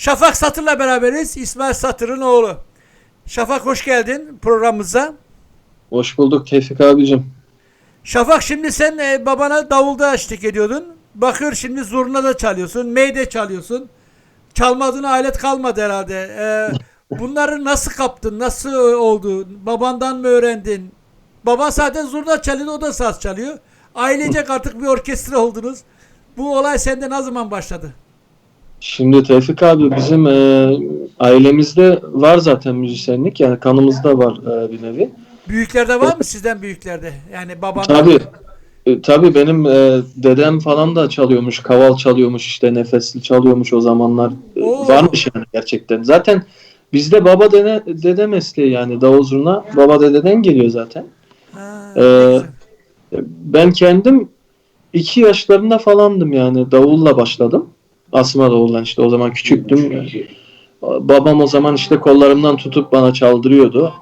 Şafak Satır'la beraberiz. İsmail Satır'ın oğlu. Şafak hoş geldin programımıza. Hoş bulduk Tevfik abicim. Şafak şimdi sen e, babana davulda eşlik ediyordun. Bakıyor şimdi zurna da çalıyorsun, meyde çalıyorsun. Çalmadığın alet kalmadı herhalde. E, bunları nasıl kaptın? Nasıl oldu? Babandan mı öğrendin? Baban zaten zurna çalıyor, o da saz çalıyor. Ailecek artık bir orkestra oldunuz. Bu olay sende ne zaman başladı? Şimdi Tevfik abi bizim e, ailemizde var zaten müzisyenlik yani kanımızda var e, bir nevi. Büyüklerde var mı sizden büyüklerde? Yani baban Tabii. E, tabii benim e, dedem falan da çalıyormuş, kaval çalıyormuş işte nefesli çalıyormuş o zamanlar. E, Oo. varmış yani gerçekten. Zaten bizde baba dede, dede mesleği yani davul zurna baba dededen geliyor zaten. Ha, güzel. Ben kendim iki yaşlarında falandım yani davulla başladım. Asma davuldan işte o zaman küçüktüm. Babam o zaman işte kollarımdan tutup bana çaldırıyordu.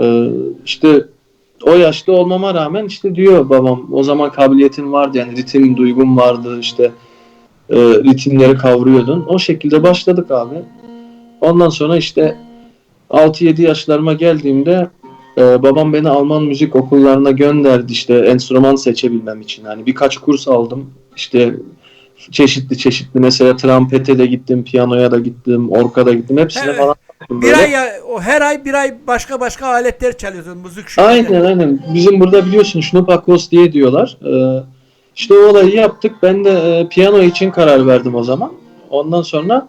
Ee, işte o yaşta olmama rağmen işte diyor babam o zaman kabiliyetin vardı yani ritim duygum vardı işte e, ritimleri kavruyordun. O şekilde başladık abi. Ondan sonra işte 6-7 yaşlarıma geldiğimde ee, babam beni Alman müzik okullarına gönderdi işte enstrüman seçebilmem için. Yani birkaç kurs aldım. İşte çeşitli çeşitli mesela trompete de gittim, piyanoya da gittim, orka da gittim. Hepsine Evet. falan Bir böyle. ay ya, o her ay bir ay başka başka aletler çalıyorsun müzik şöleni. Aynen aynen. Bizim burada biliyorsun Schnupakos diye diyorlar. Ee, işte o olayı yaptık. Ben de e, piyano için karar verdim o zaman. Ondan sonra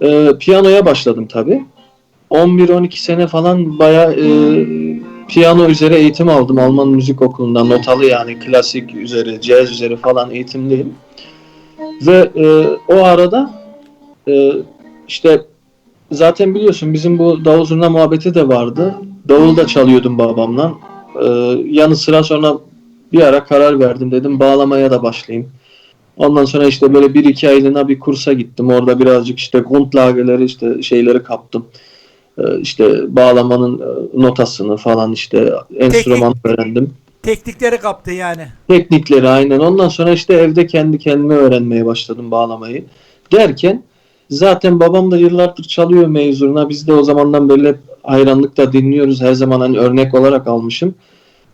e, piyanoya başladım tabii. 11-12 sene falan bayağı e, piyano üzere eğitim aldım Alman müzik okulundan. Notalı yani klasik üzeri, caz üzeri falan eğitimliyim. Ve e, o arada e, işte zaten biliyorsun bizim bu davul zurna muhabbeti de vardı. Davul da çalıyordum babamla. Ee, yanı sıra sonra bir ara karar verdim dedim bağlamaya da başlayayım. Ondan sonra işte böyle bir iki aylığına bir kursa gittim. Orada birazcık işte grundlageleri işte şeyleri kaptım. Ee, işte bağlamanın e, notasını falan işte enstrüman öğrendim. Teknikleri kaptı yani. Teknikleri aynen. Ondan sonra işte evde kendi kendime öğrenmeye başladım bağlamayı. Derken zaten babam da yıllardır çalıyor mevzuruna. Biz de o zamandan beri hep hayranlıkla dinliyoruz. Her zaman hani örnek olarak almışım.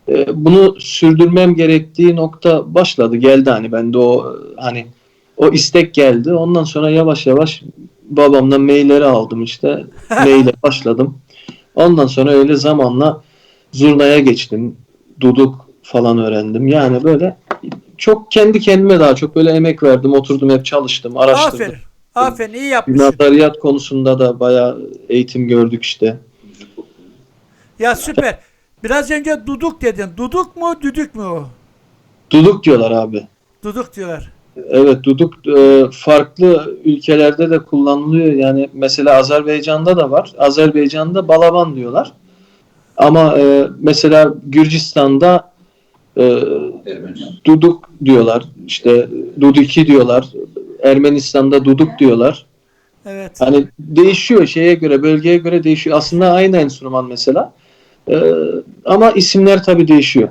Ee, bunu sürdürmem gerektiği nokta başladı. Geldi hani bende o hani o istek geldi. Ondan sonra yavaş yavaş babamdan mailleri aldım işte. Maile başladım. Ondan sonra öyle zamanla zurnaya geçtim. Duduk falan öğrendim. Yani böyle çok kendi kendime daha çok böyle emek verdim. Oturdum hep çalıştım, araştırdım. Aferin. Aferin iyi yapmışsın. Nazariyat konusunda da bayağı eğitim gördük işte. Ya süper. Biraz önce duduk dedin. Duduk mu düdük mü o? Duduk diyorlar abi. Duduk diyorlar. Evet duduk e, farklı ülkelerde de kullanılıyor. Yani mesela Azerbaycan'da da var. Azerbaycan'da balaban diyorlar. Ama e, mesela Gürcistan'da e, duduk diyorlar. İşte dudiki diyorlar. Ermenistan'da duduk diyorlar. Evet. Hani değişiyor şeye göre, bölgeye göre değişiyor. Aslında aynı enstrüman mesela. E, ama isimler tabii değişiyor.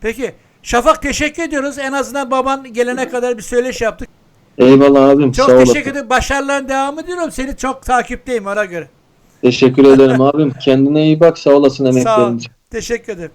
Peki Şafak teşekkür ediyoruz. En azından baban gelene kadar bir söyleşi yaptık. Eyvallah abim. Çok sağ teşekkür ederim. Başarıların devamı diliyorum. Seni çok takipteyim ona göre. Teşekkür ederim abim. Kendine iyi bak. Sağ olasın Sağ ol. Teşekkür ederim.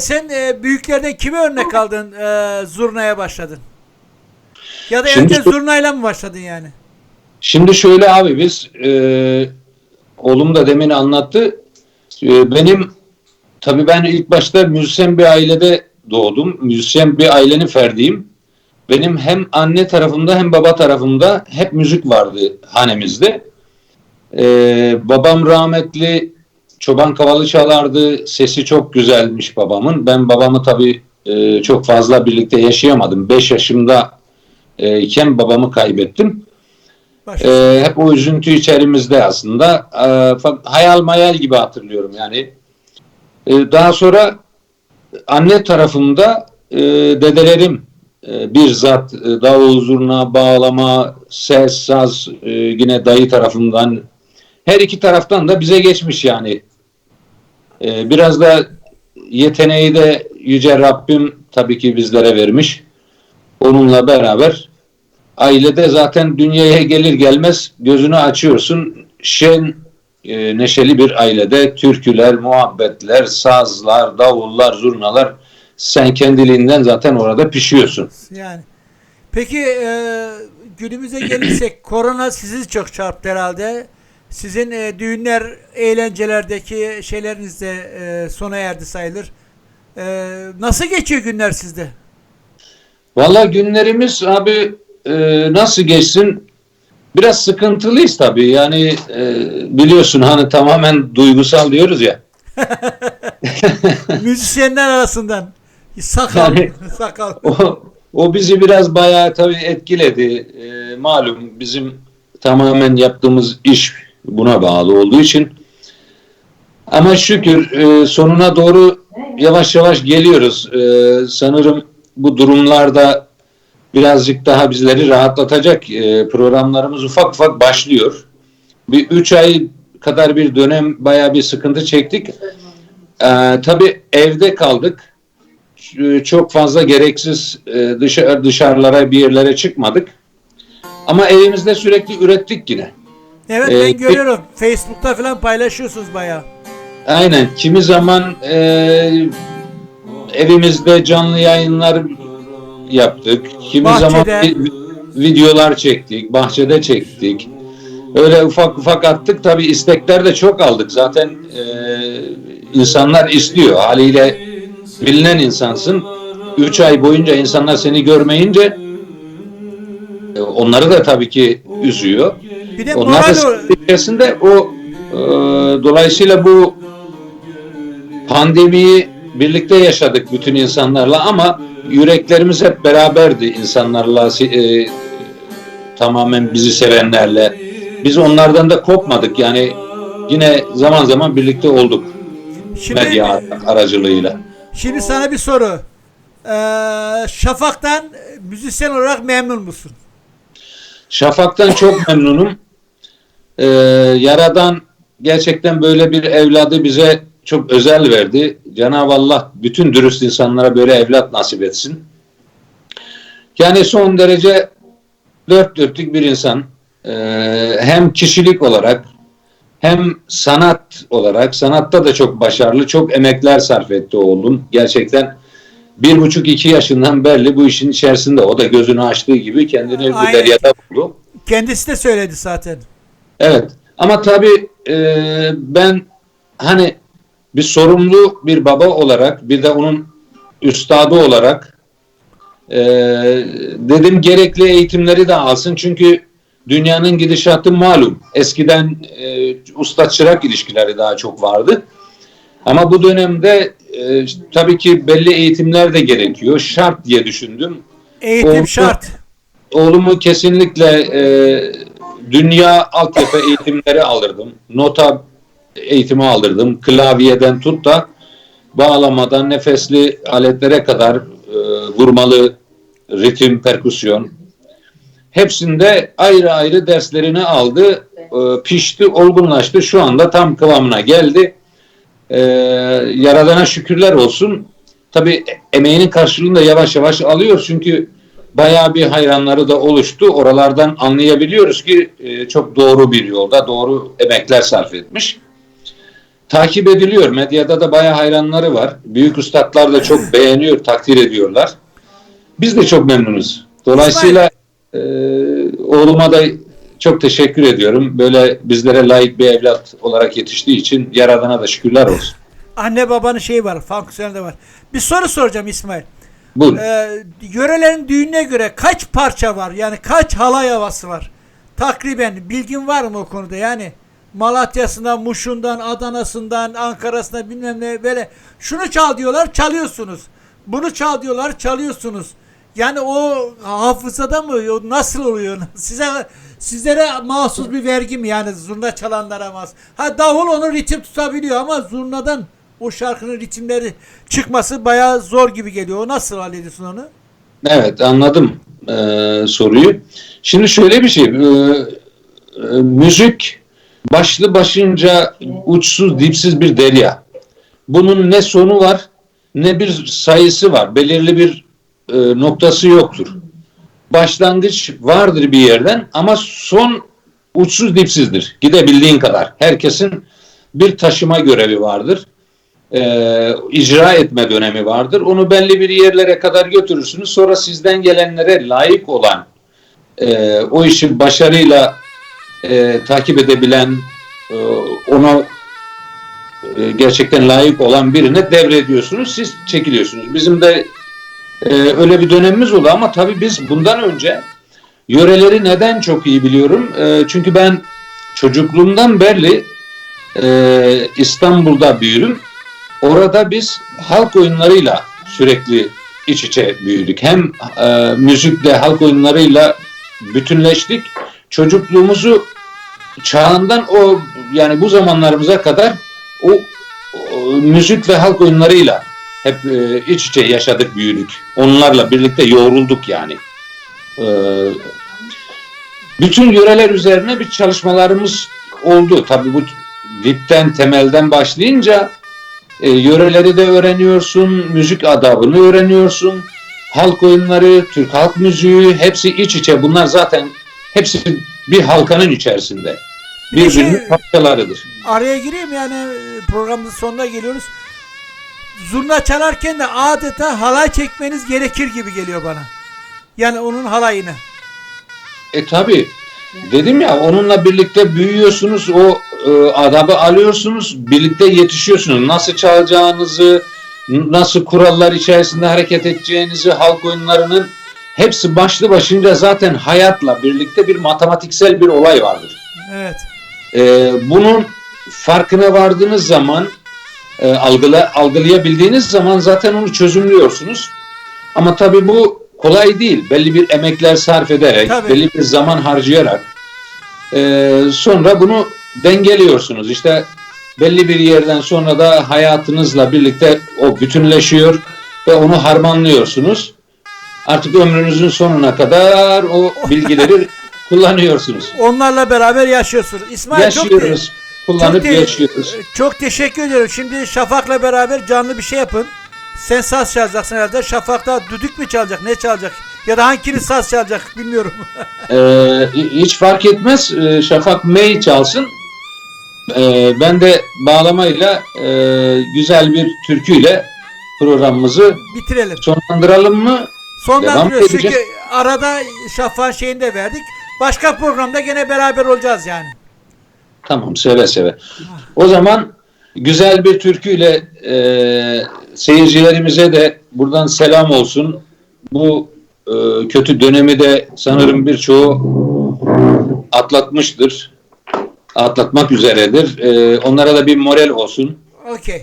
Sen e, büyüklerden kime örnek aldın e, zurnaya başladın? Ya da Şimdi önce şu- zurnayla mı başladın yani? Şimdi şöyle abi biz e, oğlum da demin anlattı. E, benim tabii ben ilk başta müzisyen bir ailede doğdum. Müzisyen bir ailenin ferdiyim. Benim hem anne tarafımda hem baba tarafımda hep müzik vardı hanemizde. E, babam rahmetli çoban kavalı çalardı. Sesi çok güzelmiş babamın. Ben babamı tabii e, çok fazla birlikte yaşayamadım. 5 yaşımda e, iken babamı kaybettim. Başla. Ee, hep o üzüntü içerimizde aslında. Ee, fa- hayal mayal gibi hatırlıyorum yani. Ee, daha sonra anne tarafımda e, dedelerim e, bir zat e, davul, zurna, bağlama, ses, saz e, yine dayı tarafından her iki taraftan da bize geçmiş yani. Ee, biraz da yeteneği de Yüce Rabbim tabii ki bizlere vermiş. Onunla beraber ailede zaten dünyaya gelir gelmez gözünü açıyorsun. Şen, e, neşeli bir ailede türküler, muhabbetler, sazlar, davullar, zurnalar sen kendiliğinden zaten orada pişiyorsun. Yani. Peki e, günümüze gelirsek korona sizi çok çarptı herhalde. Sizin e, düğünler, eğlencelerdeki şeyleriniz de e, sona erdi sayılır. E, nasıl geçiyor günler sizde? Valla günlerimiz abi e, nasıl geçsin? Biraz sıkıntılıyız tabii. Yani e, biliyorsun hani tamamen duygusal diyoruz ya. Müzisyenler arasından. Sakal, Yani- sakal. O, o bizi biraz bayağı tabii etkiledi. E, malum bizim tamamen yaptığımız iş buna bağlı olduğu için. Ama şükür e, sonuna doğru yavaş yavaş geliyoruz. E, sanırım bu durumlarda birazcık daha bizleri rahatlatacak e, programlarımız ufak ufak başlıyor. Bir üç ay kadar bir dönem bayağı bir sıkıntı çektik. E, tabii evde kaldık. Çok fazla gereksiz dışarı, dışarılara bir yerlere çıkmadık. Ama evimizde sürekli ürettik yine. Evet Ee, ben görüyorum. Facebook'ta falan paylaşıyorsunuz bayağı. Aynen. Kimi zaman e, evimizde canlı yayınlar yaptık. Kimi Bahçede. zaman vi- videolar çektik. Bahçede çektik. Öyle ufak ufak attık. Tabii istekler de çok aldık. Zaten e, insanlar istiyor. Haliyle bilinen insansın. Üç ay boyunca insanlar seni görmeyince e, onları da tabii ki üzüyor. Bir de Onlar da moral sıkıntı içerisinde o e, dolayısıyla bu pandemiyi birlikte yaşadık bütün insanlarla ama yüreklerimiz hep beraberdi insanlarla e, tamamen bizi sevenlerle. Biz onlardan da kopmadık yani yine zaman zaman birlikte olduk Şimdi, medya aracılığıyla. şimdi sana bir soru. Ee, Şafak'tan müzisyen olarak memnun musun? Şafak'tan çok memnunum. Ee, Yaradan gerçekten böyle bir evladı bize çok özel verdi. Cenab-ı Allah bütün dürüst insanlara böyle evlat nasip etsin. Yani son derece dört dörtlük bir insan. Ee, hem kişilik olarak hem sanat olarak sanatta da çok başarılı, çok emekler sarf etti oğlum. Gerçekten bir buçuk iki yaşından beri bu işin içerisinde. O da gözünü açtığı gibi kendini bu Aynen. deryada buldu. Kendisi de söyledi zaten. Evet. Ama tabii e, ben hani bir sorumlu bir baba olarak bir de onun üstadı olarak e, dedim gerekli eğitimleri de alsın. Çünkü dünyanın gidişatı malum. Eskiden e, usta çırak ilişkileri daha çok vardı. Ama bu dönemde e, tabii ki belli eğitimler de gerekiyor. Şart diye düşündüm. Eğitim Oldu. şart. Oğlumu kesinlikle e, dünya altyapı eğitimleri aldırdım. Nota eğitimi aldırdım. Klavyeden tut da bağlamadan nefesli aletlere kadar e, vurmalı ritim, perküsyon. Hepsinde ayrı ayrı derslerini aldı. E, pişti, olgunlaştı. Şu anda tam kıvamına geldi. E, Yaradana şükürler olsun. Tabii emeğinin karşılığını da yavaş yavaş alıyor. Çünkü bayağı bir hayranları da oluştu. Oralardan anlayabiliyoruz ki e, çok doğru bir yolda, doğru emekler sarf etmiş. takip ediliyor. Medyada da bayağı hayranları var. Büyük üstadlar da çok beğeniyor, takdir ediyorlar. Biz de çok memnunuz. Dolayısıyla e, oğluma da çok teşekkür ediyorum. Böyle bizlere layık bir evlat olarak yetiştiği için Yaradan'a da şükürler olsun. Anne babanın şeyi var, fonksiyonu da var. Bir soru soracağım İsmail. Buyurun. Ee, yörelerin düğününe göre kaç parça var? Yani kaç halay havası var? Takriben bilgin var mı o konuda? Yani Malatya'sından, Muş'undan, Adana'sından, Ankara'sından bilmem ne böyle şunu çal diyorlar çalıyorsunuz. Bunu çal diyorlar çalıyorsunuz. Yani o hafızada mı? Nasıl oluyor? Size sizlere mahsus bir vergi mi yani zurna çalanlara mahsus? Ha davul onu ritim tutabiliyor ama zurnadan o şarkının ritimleri çıkması bayağı zor gibi geliyor. Nasıl hallediyorsun onu? Evet anladım e, soruyu. Şimdi şöyle bir şey. e, e, müzik başlı başınca uçsuz dipsiz bir derya. Bunun ne sonu var ne bir sayısı var. Belirli bir e, noktası yoktur. Başlangıç vardır bir yerden ama son uçsuz dipsizdir. Gidebildiğin kadar. Herkesin bir taşıma görevi vardır. E, icra etme dönemi vardır. Onu belli bir yerlere kadar götürürsünüz. Sonra sizden gelenlere layık olan e, o işi başarıyla e, takip edebilen e, ona e, gerçekten layık olan birine devrediyorsunuz. Siz çekiliyorsunuz. Bizim de e, öyle bir dönemimiz oldu ama tabii biz bundan önce yöreleri neden çok iyi biliyorum? E, çünkü ben çocukluğumdan beri e, İstanbul'da büyüdüm. Orada biz halk oyunlarıyla sürekli iç içe büyüdük. Hem e, müzikle halk oyunlarıyla bütünleştik. Çocukluğumuzu çağından o yani bu zamanlarımıza kadar o, o müzik ve halk oyunlarıyla hep e, iç içe yaşadık, büyüdük. Onlarla birlikte yoğrulduk yani. E, bütün yöreler üzerine bir çalışmalarımız oldu. Tabii bu dipten, temelden başlayınca e, yöreleri de öğreniyorsun, müzik adabını öğreniyorsun. Halk oyunları, Türk halk müziği hepsi iç içe. Bunlar zaten hepsi bir halkanın içerisinde. Bir de Birbirinin şey- parçalarıdır. Araya gireyim yani e, programın sonuna geliyoruz. Zurna çalarken de adeta halay çekmeniz gerekir gibi geliyor bana. Yani onun halayını. E tabi. Dedim ya onunla birlikte büyüyorsunuz, o e, adabı alıyorsunuz, birlikte yetişiyorsunuz. Nasıl çalacağınızı, nasıl kurallar içerisinde hareket edeceğinizi, halk oyunlarının hepsi başlı başınca zaten hayatla birlikte bir matematiksel bir olay vardır. Evet. E, bunun farkına vardığınız zaman, e, algıla, algılayabildiğiniz zaman zaten onu çözümlüyorsunuz. Ama tabii bu kolay değil. Belli bir emekler sarf ederek, Tabii. belli bir zaman harcayarak e, sonra bunu dengeliyorsunuz. İşte belli bir yerden sonra da hayatınızla birlikte o bütünleşiyor ve onu harmanlıyorsunuz. Artık ömrünüzün sonuna kadar o bilgileri kullanıyorsunuz. Onlarla beraber yaşıyorsunuz. İsmail çok, Yaşıyoruz, kullanıp çok, te- yaşıyoruz. çok teşekkür ediyorum. Şimdi Şafak'la beraber canlı bir şey yapın. Sen saz çalacaksın herhalde. Şafak da düdük mü çalacak? Ne çalacak? Ya da hanginiz saz çalacak bilmiyorum. Ee, hiç fark etmez. Ee, Şafak May çalsın. Ee, ben de bağlamayla e, güzel bir türküyle programımızı Bitirelim. sonlandıralım mı? Sonlandırıyoruz çünkü arada Şafak'ın şeyini de verdik. Başka programda gene beraber olacağız yani. Tamam seve seve. O zaman güzel bir türküyle e, seyircilerimize de buradan selam olsun. Bu e, kötü dönemi de sanırım birçoğu atlatmıştır. Atlatmak üzeredir. E, onlara da bir moral olsun. Okey.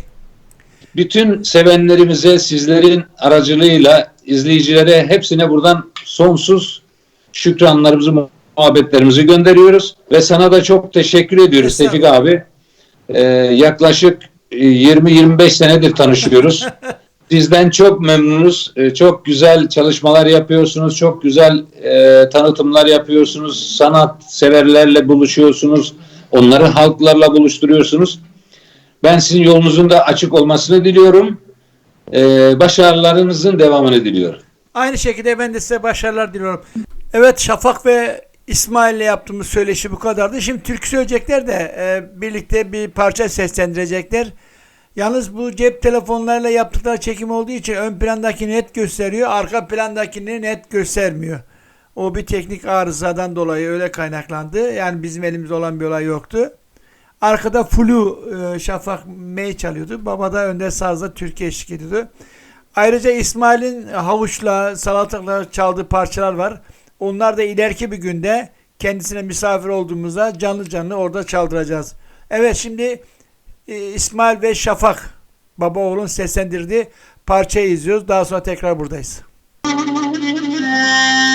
Bütün sevenlerimize sizlerin aracılığıyla izleyicilere hepsine buradan sonsuz şükranlarımızı, muhabbetlerimizi gönderiyoruz. Ve sana da çok teşekkür ediyoruz. Tevfik abi. Ee, yaklaşık e, 20-25 senedir tanışıyoruz. Sizden çok memnunuz. Ee, çok güzel çalışmalar yapıyorsunuz. Çok güzel e, tanıtımlar yapıyorsunuz. Sanat severlerle buluşuyorsunuz. Onları halklarla buluşturuyorsunuz. Ben sizin yolunuzun da açık olmasını diliyorum. Ee, başarılarınızın devamını diliyorum. Aynı şekilde ben de size başarılar diliyorum. Evet Şafak ve İsmail'le yaptığımız söyleşi bu kadardı. Şimdi türkü söyleyecekler de e, birlikte bir parça seslendirecekler. Yalnız bu cep telefonlarıyla yaptıkları çekim olduğu için ön plandaki net gösteriyor, arka plandakini net göstermiyor. O bir teknik arızadan dolayı öyle kaynaklandı. Yani bizim elimizde olan bir olay yoktu. Arkada Flu e, Şafak May çalıyordu. Baba da önde sazda Türkiye eşlik ediyordu. Ayrıca İsmail'in havuçla, salatalıkla çaldığı parçalar var. Onlar da ileriki bir günde kendisine misafir olduğumuzda canlı canlı orada çaldıracağız. Evet şimdi e, İsmail ve Şafak baba oğlun seslendirdiği parçayı izliyoruz. Daha sonra tekrar buradayız.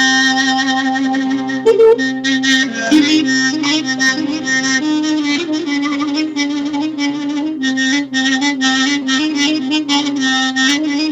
Thank you.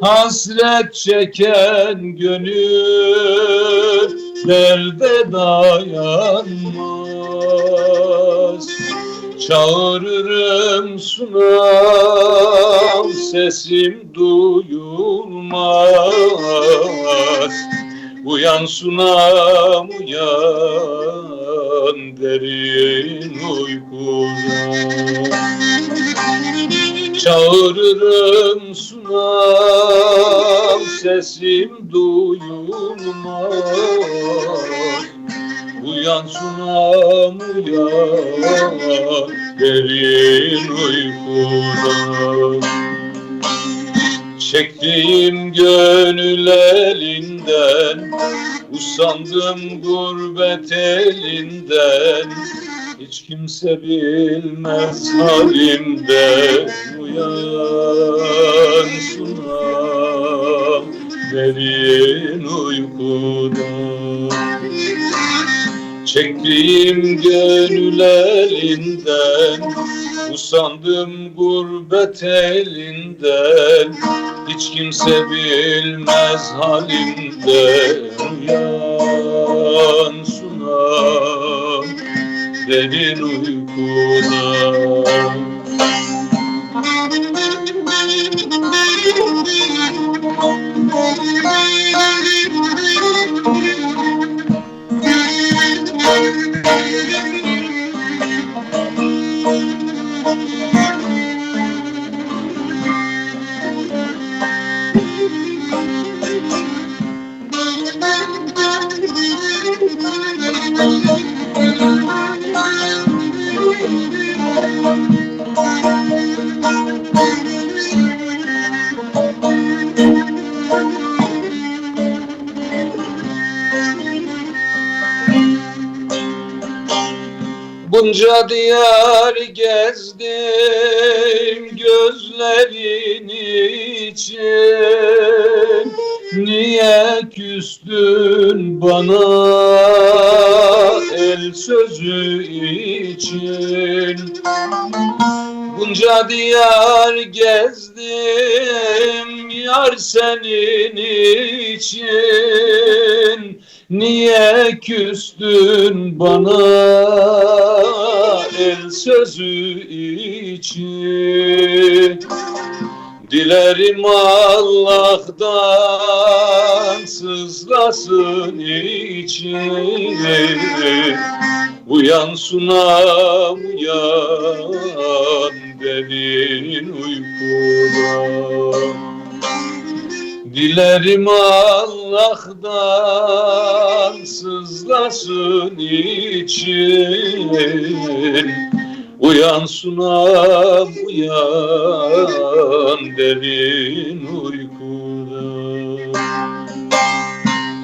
Hasret çeken gönül derde dayanmaz? Çağırırım sunam sesim duyulmaz. Uyan sunam uyan derin uykudan Çağırırım sunam sesim duyulmaz. Uyan sunam uyan derin uykudan. Çektiğim gönül elinden Usandım gurbet elinden Hiç kimse bilmez halimden Uyan sunam. Derin uykudan. Çektiğim gönül elinden Usandım gurbet elinden. Hiç kimse bilmez halimden Uyan sunam derin uykudan Bunca diyar gezdim gözlerin için. Niye küstün bana el sözü için? Bunca diyar gezdim yar senin için. Niye küstün bana sözü için Dilerim Allah'tan sızlasın için Uyan sunam uyan derin uykudan Dilerim Allah'tan sızlasın için Uyan sunam uyan derin uykudan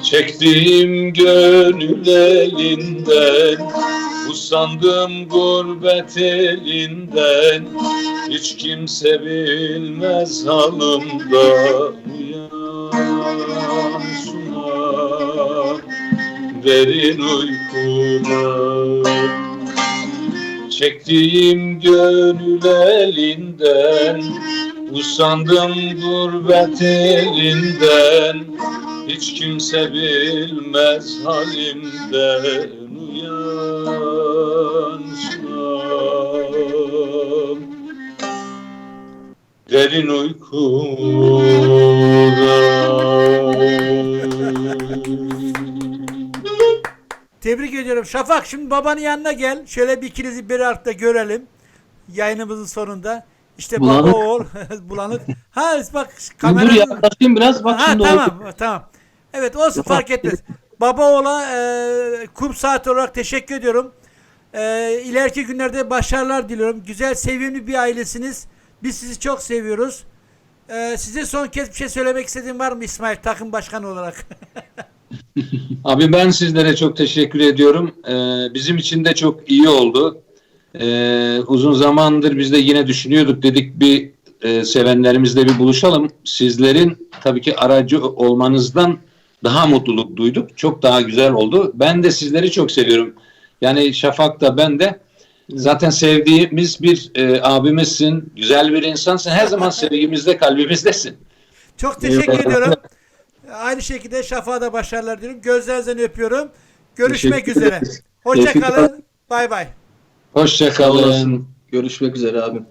Çektiğim gönül elinden Usandım gurbet elinden. Hiç kimse bilmez halımda Uyan sunam derin uykudan Çektiğim gönül elinden Usandım gurbet elinden. Hiç kimse bilmez halimden Derin uykudan Tebrik ediyorum. Şafak şimdi babanın yanına gel. Şöyle bir ikinizi bir arada görelim. Yayınımızın sonunda. İşte Bulanık. baba oğul bulanık. Ha bak Dur kamera. yaklaşayım biraz bak ha, şimdi tamam oldu. tamam. Evet olsun fark etmez. Baba oğla e, kum saat olarak teşekkür ediyorum. E, ileriki günlerde başarılar diliyorum. Güzel sevimli bir ailesiniz. Biz sizi çok seviyoruz. E, size son kez bir şey söylemek istediğin var mı İsmail takım başkanı olarak? Abi ben sizlere çok teşekkür ediyorum. Ee, bizim için de çok iyi oldu. Ee, uzun zamandır biz de yine düşünüyorduk dedik bir e, sevenlerimizle bir buluşalım. Sizlerin tabii ki aracı olmanızdan daha mutluluk duyduk. Çok daha güzel oldu. Ben de sizleri çok seviyorum. Yani Şafak da ben de zaten sevdiğimiz bir e, abimizsin. Güzel bir insansın. Her zaman sevgimizde, kalbimizdesin. Çok teşekkür ediyorum. Aynı şekilde Şafak'a da başarılar diliyorum. Gözlerinizden öpüyorum. Görüşmek Teşekkür üzere. ederiz. Hoşça Teşekkür kalın. Bay bay. Hoşça kalın. Görüşmek üzere abim.